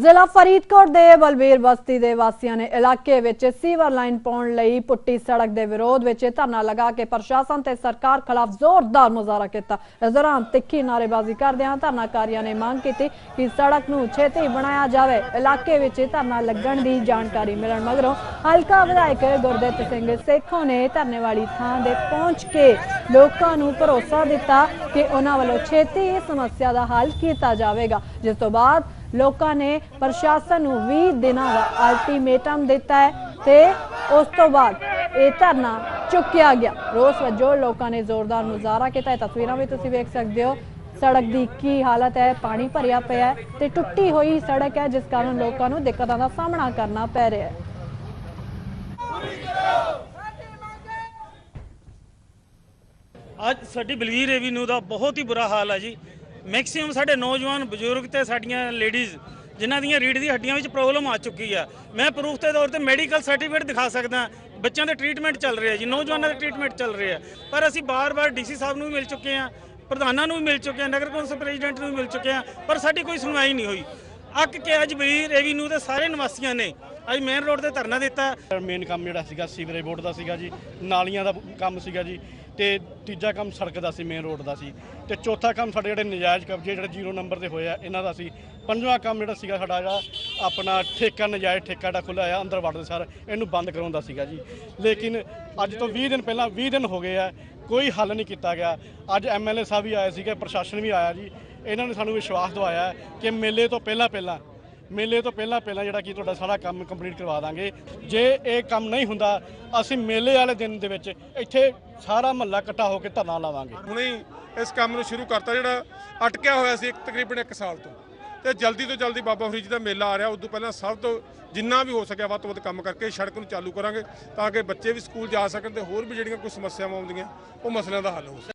ਜ਼ਿਲ੍ਹਾ ਫਰੀਦਕੋਟ ਦੇ ਬਲਬੀਰ ਬਸਤੀ ਦੇ ਵਾਸੀਆਂ ਨੇ ਇਲਾਕੇ ਵਿੱਚ ਸੀਵਰ ਲਾਈਨ ਪਾਉਣ ਲਈ ਪੁੱਟੀ ਸੜਕ ਦੇ ਵਿਰੋਧ ਵਿੱਚ ਧਰਨਾ ਲਗਾ ਕੇ ਪ੍ਰਸ਼ਾਸਨ ਤੇ ਸਰਕਾਰ ਖਿਲਾਫ ਜ਼ੋਰਦਾਰ ਮੁਜ਼ਾਹਰਾ ਕੀਤਾ। ਇਸ ਦੌਰਾਨ ਤਿੱਖੀ ਨਾਅਰੇਬਾਜ਼ੀ ਕਰਦਿਆਂ ਧਰਨਾਕਾਰੀਆਂ ਨੇ ਮੰਗ ਕੀਤੀ ਕਿ ਸੜਕ ਨੂੰ ਛੇਤੀ ਬਣਾਇਆ ਜਾਵੇ। ਇਲਾਕੇ ਵਿੱਚ ਧਰਨਾ ਲੱਗਣ ਦੀ ਜਾਣਕਾਰੀ ਮਿਲਣ ਮਗਰੋਂ ਹਲਕਾ ਵਿਧਾਇਕ ਗੁਰਦਿੱਤ ਸਿੰਘ ਸੇਖੋਂ ਨੇ ਧਰਨੇ ਵਾਲੀ ਥਾਂ ਦੇ ਪਹੁੰਚ ਕੇ ਲੋਕਾਂ ਨੂੰ ਭਰੋਸਾ ਦਿੱਤਾ ਕਿ ਉਹਨਾਂ ਵੱਲੋਂ ਛੇਤੀ ਇਸ ਸਮੱਸਿਆ ਦਾ ਹੱਲ ਕੀਤਾ ਜਾਵੇਗਾ। ਜਿਸ ਤੋਂ ਬਾਅਦ ਲੋਕਾਂ ਨੇ ਪ੍ਰਸ਼ਾਸਨ ਨੂੰ 20 ਦਿਨਾਂ ਦਾ ਅਲਟੀਮੇਟਮ ਦਿੱਤਾ ਹੈ ਤੇ ਉਸ ਤੋਂ ਬਾਅਦ ਇਹ ਧਰਨਾ ਚੁੱਕਿਆ ਗਿਆ। ਰੋਸ ਵਜੋਂ ਲੋਕਾਂ ਨੇ ਜ਼ੋਰਦਾਰ ਮੁਜ਼ਾਹਰਾ ਕੀਤਾ। ਇਹ ਤਸਵੀਰਾਂ ਵੀ ਤੁਸੀਂ ਵੇਖ ਸਕਦੇ ਹੋ। ਸੜਕ ਦੀ ਕੀ ਹਾਲਤ ਹੈ? ਪਾਣੀ ਭਰਿਆ ਪਿਆ ਹੈ ਤੇ ਟੁੱਟੀ ਹੋਈ ਸੜਕ ਹੈ, ਜਿਸ ਕਾਰਨ ਲੋਕਾਂ ਨੂੰ ਦਿੱਕਤਾਂ ਦਾ ਸਾਹਮਣਾ ਕਰਨਾ ਪੈ ਰਿਹਾ ਹੈ। ਅੱਜ ਸਾਡੀ ਬਲਵੀਰ ਐਵੀਨਿਊ ਦਾ ਬਹੁਤ ਹੀ ਬੁਰਾ ਹਾਲ ਹੈ ਜੀ। ਮੈਕਸਿਮਮ ਸਾਡੇ ਨੌਜਵਾਨ ਬਜ਼ੁਰਗ ਤੇ ਸਾਡੀਆਂ ਲੇਡੀਜ਼ ਜਿਨ੍ਹਾਂ ਦੀਆਂ ਰੀੜ੍ਹ ਦੀ ਹੱਡੀਆਂ ਵਿੱਚ ਪ੍ਰੋਬਲਮ ਆ ਚੁੱਕੀ ਆ। ਮੈਂ ਪ੍ਰੂਫ ਦੇ ਤੌਰ ਤੇ ਮੈਡੀਕਲ ਸਰਟੀਫਿਕੇਟ ਦਿਖਾ ਸਕਦਾ ਬੱਚਿਆਂ ਦੇ ਟ੍ਰੀਟਮੈਂਟ ਚੱਲ ਰਿਹਾ ਜੀ, ਨੌਜਵਾਨਾਂ ਦੇ ਟ੍ਰੀਟਮੈਂਟ ਚੱਲ ਰਿਹਾ। ਪਰ ਅਸੀਂ ਬਾਰ-ਬਾਰ ਡੀਸੀ ਸਾਹਿਬ ਨੂੰ ਵੀ ਮਿਲ ਚੁੱਕੇ ਆ ਪ੍ਰਧਾਨਾਂ ਨੂੰ ਵੀ ਮਿਲ ਚੁੱਕੇ ਆ ਨਗਰ ਕੌਂਸਲ ਪ੍ਰੈਜ਼ੀਡੈਂਟ ਨੂੰ ਵੀ ਮਿਲ ਚੁੱਕੇ ਆ ਪਰ ਸਾਡੀ ਕੋਈ ਸੁਣਵਾਈ ਨਹੀਂ ਹੋਈ। ਅੱਕ ਕੇ ਅੱਜ ਬਲੀਰ ਐਵੀਨਿਊ ਦੇ ਸਾਰੇ ਨਿਵਾਸੀਆਂ ਨੇ ਅੱਜ ਮੇਨ ਰੋਡ ਤੇ ਧਰਨਾ ਦਿੱਤਾ। ਮੇਨ ਕੰਮ ਜਿਹੜਾ ਸੀਗਾ, ਸੀਵਰੇਜ ਬੋਰਡ ਦਾ ਸੀਗਾ ਜੀ, ਨਾਲੀਆਂ ਦਾ ਕੰਮ ਸੀਗਾ ਜੀ, ਤੇ ਤੀਜਾ ਕੰਮ ਸੜਕ ਦਾ ਸੀ ਮੇਨ ਰੋਡ ਦਾ ਸੀ। ਤੇ ਚੌਥਾ ਕੰਮ ਸਾਡੇ ਜਿਹੜੇ ਨਜਾਇਜ਼ ਕਬਜ਼ੇ, ਜਿਹੜੇ ਜ਼ੀਰੋ ਨੰਬਰ ਤੇ ਹੋਏ ਆ, ਇਹਨਾਂ ਦਾ ਸੀ। ਪੰਜਵਾਂ ਕੰਮ ਜਿਹੜਾ ਸੀਗਾ ਸਾਡਾ ਜਿਹੜਾ, ਆਪਣਾ ਠੇਕਾ, ਨਜਾਇਜ਼ ਠੇਕਾ ਦਾ ਖੁੱਲ੍ਹਾ ਆ ਅੰਦਰ ਵੜਦੇ ਸਰ, ਇਹਨੂੰ ਬੰਦ ਕਰਾਉਣ ਸੀਗਾ ਜੀ। ਲੇਕਿਨ ਅੱਜ ਤੋਂ 20 ਦਿਨ ਪਹਿਲਾਂ 20 ਦਿਨ ਹੋ ਗਏ ਆ, ਕੋਈ ਹੱਲ ਨਹੀਂ ਕੀਤਾ ਗਿਆ। ਅੱਜ ਐਮਐਲਏ ਸਾਹਿਬ ਵੀ ਆਏ ਸੀਗੇ, ਪ੍ਰਸ਼ਾਸਨ ਵੀ ਆਇਆ ਜੀ। ਇਹਨਾਂ ਨੇ ਸਾਨੂੰ ਵਿਸ਼ਵਾਸ ਦਵਾਇਆ ਕਿ ਮੇਲੇ ਤੋਂ ਪਹਿਲਾਂ ਪਹਿਲਾਂ ਮੇਲੇ ਤੋਂ ਪਹਿਲਾਂ ਪਹਿਲਾਂ ਜਿਹੜਾ ਕਿ ਤੁਹਾਡਾ ਸਾਰਾ ਕੰਮ ਕੰਪਲੀਟ ਕਰਵਾ ਦਾਂਗੇ। ਜੇ ਇਹ ਕੰਮ ਨਹੀਂ ਹੁੰਦਾ, ਅਸੀਂ ਮੇਲੇ ਵਾਲੇ ਦਿਨ ਦੇ ਵਿੱਚ ਇੱਥੇ ਸਾਰਾ ਮਹੱਲਾ ਇਕੱਠਾ ਹੋ ਕੇ ਧਰਨਾ ਲਾਵਾਂਗੇ। ਹੁਣੇ ਇਸ ਕੰਮ ਨੂੰ ਸ਼ੁਰੂ ਕਰਤਾ, ਜਿਹੜਾ ਅਟਕਿਆ ਹੋਇਆ ਸੀ ਤਕਰੀਬਨ 1 ਸਾਲ ਤੋਂ। ਤੇ ਜਲਦੀ ਤੋਂ ਜਲਦੀ ਬਾਬਾ ਫਰੀਦ ਦਾ ਮੇਲਾ ਆ ਰਿਹਾ, ਉਸ ਤੋਂ ਪਹਿਲਾਂ ਸਭ ਤੋਂ ਜਿੰਨਾ ਵੀ ਹੋ ਸਕਿਆ ਵੱਧ ਤੋਂ ਵੱਧ ਕੰਮ ਕਰਕੇ ਸੜਕ ਨੂੰ ਚਾਲੂ ਕਰਾਂਗੇ, ਤਾਂ ਕਿ ਬੱਚੇ ਵੀ ਸਕੂਲ ਜਾ ਸਕਣ ਤੇ ਹੋਰ ਵੀ ਜਿਹੜੀਆਂ ਕੋਈ ਸਮੱਸਿਆਵਾਂ ਆਉਂਦੀਆਂ, ਉਹ ਮਸਲਿਆਂ ਦਾ ਹੱਲ ਹੋ ਸਕੇ।